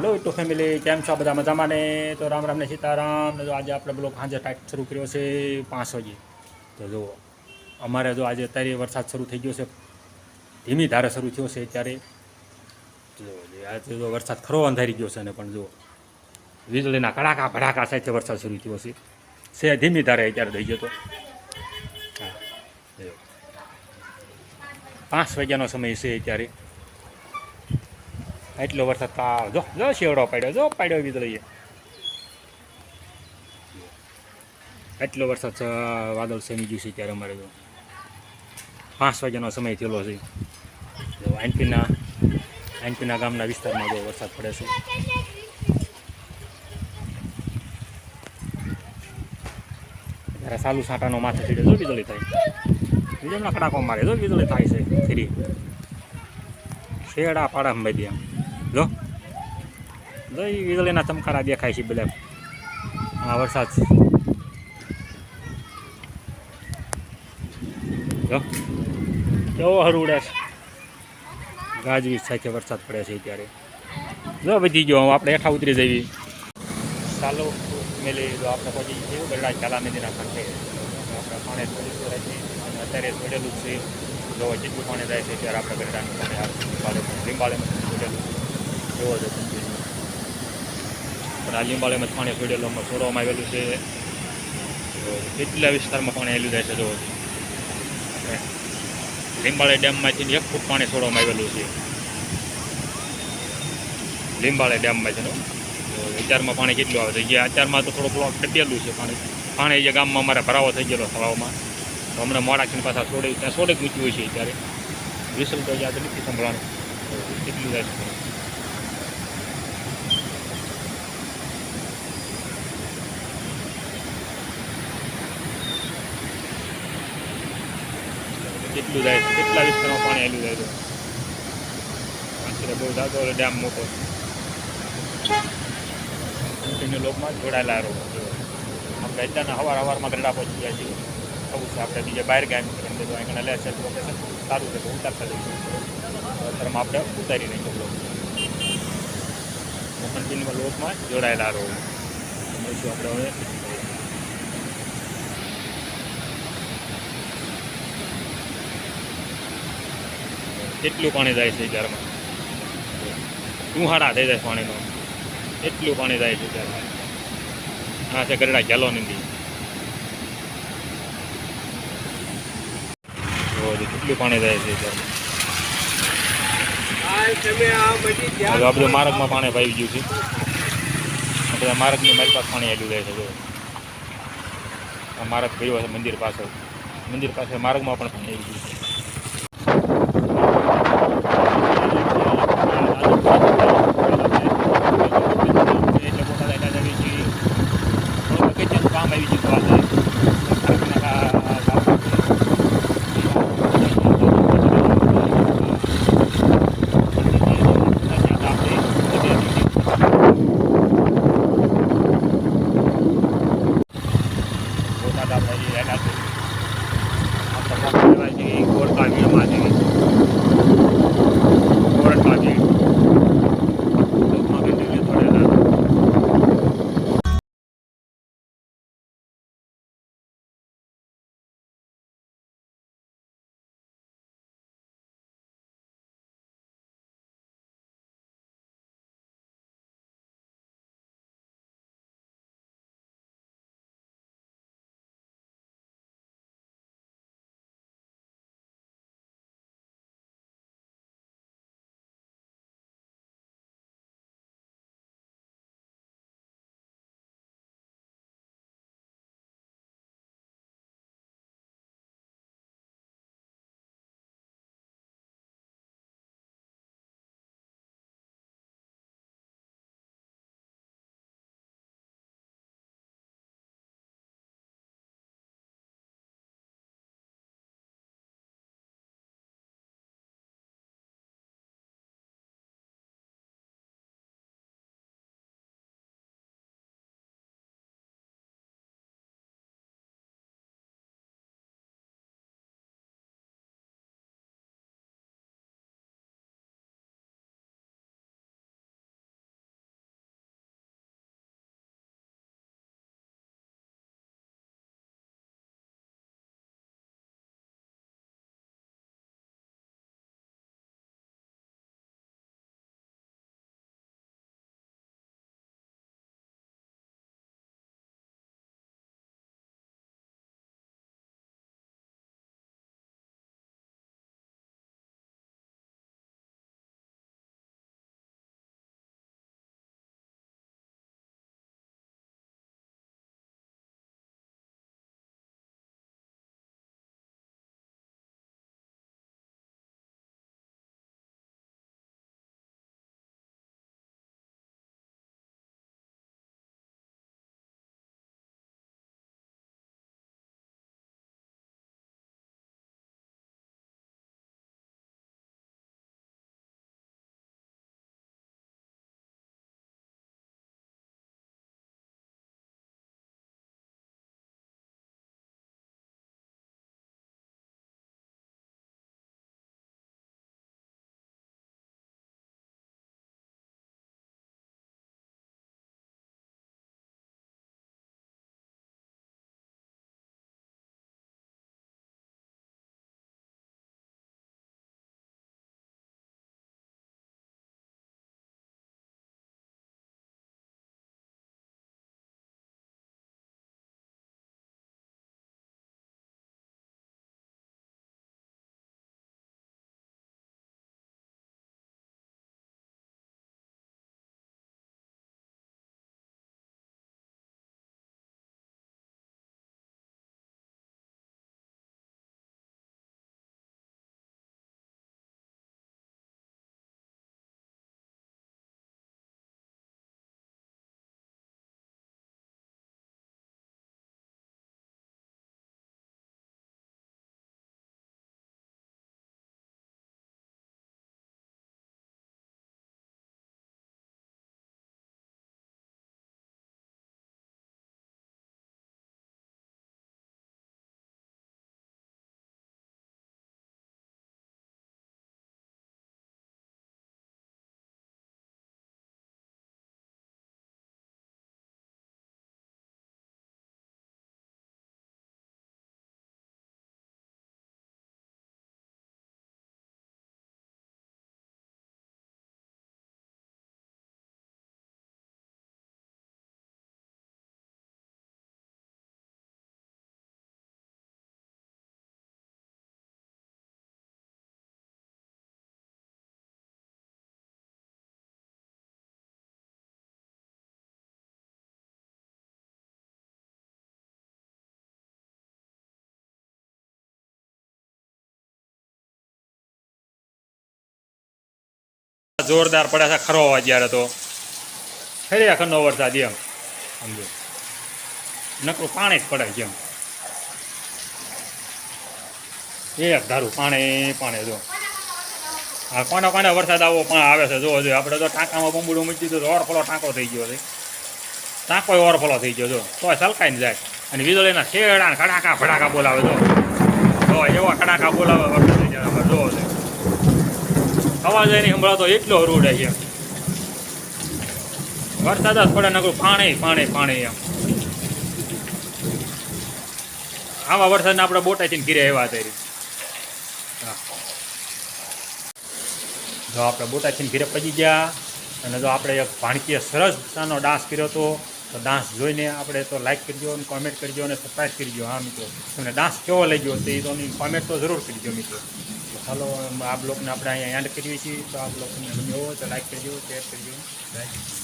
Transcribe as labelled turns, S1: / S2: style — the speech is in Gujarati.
S1: હાલો તો ફેમિલી કેમ છો? બધા મજામાં ને? તો રામ રામ ને સીતારામ. જો આજે આપણે બ્લોક સાંજે ટાઈટ શરૂ કર્યો છે પાંચ વાગે. તો જો અમારે જો આજે અત્યારે વરસાદ શરૂ થઈ ગયો છે. ધીમી ધારે શરૂ થયો છે ત્યારે જુઓ આજે જો વરસાદ ખરો અંધારી ગયો છે ને પણ જો વીજળીના કડાકા ભડાકા સાથે વરસાદ શરૂ થયો છે. છે ધીમી ધારે અત્યારે થઈ ગયો તો. હા, પાંચ વાગ્યાનો સમય છે અત્યારે. એટલો વરસાદ કા જો જો શેવડો પડ્યો, જો પડ્યો વીજળીએ એટલો વરસાદ વાદળ સેમી ગયું છે ત્યારે અમારે જો. પાંચ વાગ્યાનો સમય થયેલો છે. જો, આઈનપીના ગામના વિસ્તારમાં જો વરસાદ પડે છે. ત્યારે સાલું સાંટાનો માથે ચડે, જો વીજળી થાય. વીજળીના કડાકો મારે, જો વીજળી થાય છે, ફરી. શેડા પાડા દે એમ. જો વીજળીના ચમકારા દેખાય છે બધા આ વરસાદ છે જો કેવો હરુડે છે ગાજવીજ સાથે વરસાદ પડે છે ત્યારે જો વધી ગયો આપણે હેઠા ઉતરી જઈએ ચાલો મેલી આપણે પહોંચી ગરડા ચાલા નદીના કાંઠે આપણે પાણી થોડી છે અને અત્યારે છોડેલું છે જો જેટલું પાણી જાય છે ત્યારે આપણે ગરડાનું પાણી લીંબાળે લીંબાળેમાં છોડેલું એવો જ પણ આ લીંબાળીમાં પાણી છોડેલું છોડવામાં આવેલું છે. કેટલા વિસ્તારમાં પાણી આવેલું જાય છે, જો. લીંબાળી ડેમમાંથી એક ફૂટ પાણી છોડવામાં આવેલું છે. લીંબાળી ડેમમાંથી અત્યારમાં પાણી કેટલું આવે છે? જે અત્યારમાં તો થોડું થોડું ઘટેલું છે પાણી. પાણી જે ગામમાં અમારે ભરાવો થઈ ગયેલો તળાવમાં તો હમણાં મોડાખીને પાછા છોડે, ત્યાં છોડે જ મૂક્યું હોય છે ત્યારે વિસલ તો યાદ નથી સંભળાનું કેટલું જાય છે. કેટલું જાય છે. કેટલા વિસ્તારમાં પાણી આવેલું જાય છે? બહુ જાતો ડેમ મોટો. કન્ટિન્યુ લોકમાં જોડાયેલા રહો. આપણે અત્યારના હવાર હવારમાં ગરડા પહોંચી જાય છે ખબર છે. આપણે બીજે બહાર ગયા કરીને બધું અહીંયા લે છે. લોકેશન સારું છે. તો ઉતારતા જઈશું અત્યારમાં આપણે ઉતારી નહીં કન્ટિન્યુ લોકમાં જોડાયેલા રહો. મળીશું આપણે હવે કેટલું પાણી જાય છે ત્યારમાં. ચૂહાડા થઈ જાય પાણીનો. એટલું પાણી જાય છે ત્યારમાં. હા છે ગરડા ગેલો નદી. કેટલું પાણી જાય છે હવે આ બધું માર્ગમાં પાણી ભાઈ ગયું છે. આ બધા માર્ગની મારી પાસે પાણી આવેલું જાય છે જો. આ માર્ગ ગયો છે મંદિર પાસે મંદિર પાસે માર્ગમાં પણ પાણી આવી ગયું છે. જોરદાર પડે છે, ખરો અત્યારે તો ખરેખરનો વરસાદ એમ. સમજો. નકરું પાણી જ પડે એમ. એક ધારું પાણી પાણી જો. હા કોને કોને વરસાદ આવો પણ આવે છે, જો જો. આપણે તો ટાંકામાં બુંબડું મૂકી દીધું તો ઓરફળો ટાંકો થઈ ગયો છે. ટાંકો ઓરફળો થઈ ગયો, જો. તો સલકાઈને જાય. અને વીજળીના છેડા ખડાકા ફડાકા બોલાવે, જો. એવા ખડાકા બોલાવે વરસાદ. જ્યારે જો. છે અવાજ એની સંભળાતો એટલો રૂડે છે વરસાદ જ પડે નકરું પાણી પાણી પાણી એમ. આવા વરસાદને આપણે બોટાથી ઘીરે એવા હા. જો આપણે બોટાથી ઘીરે પચી ગયા, અને જો આપણે એક ભાણકીય સરસ મજાનો ડાન્સ કર્યો હતો, તો ડાન્સ જોઈને આપણે તો લાઈક કરજો અને કોમેન્ટ કરજો અને સબસ્ક્રાઈબ કરજો, હા મિત્રો. તમને ડાન્સ કેવો લાગ્યો તે તો કોમેન્ટ તો જરૂર કરજો મિત્રો. ચાલો આ બ્લોગને આપણે અહીંયા એન્ડ કરીએ છીએ. તો આ બ્લોગને ગમ્યો તો લાઈક કરજો શેર કરજો. બાય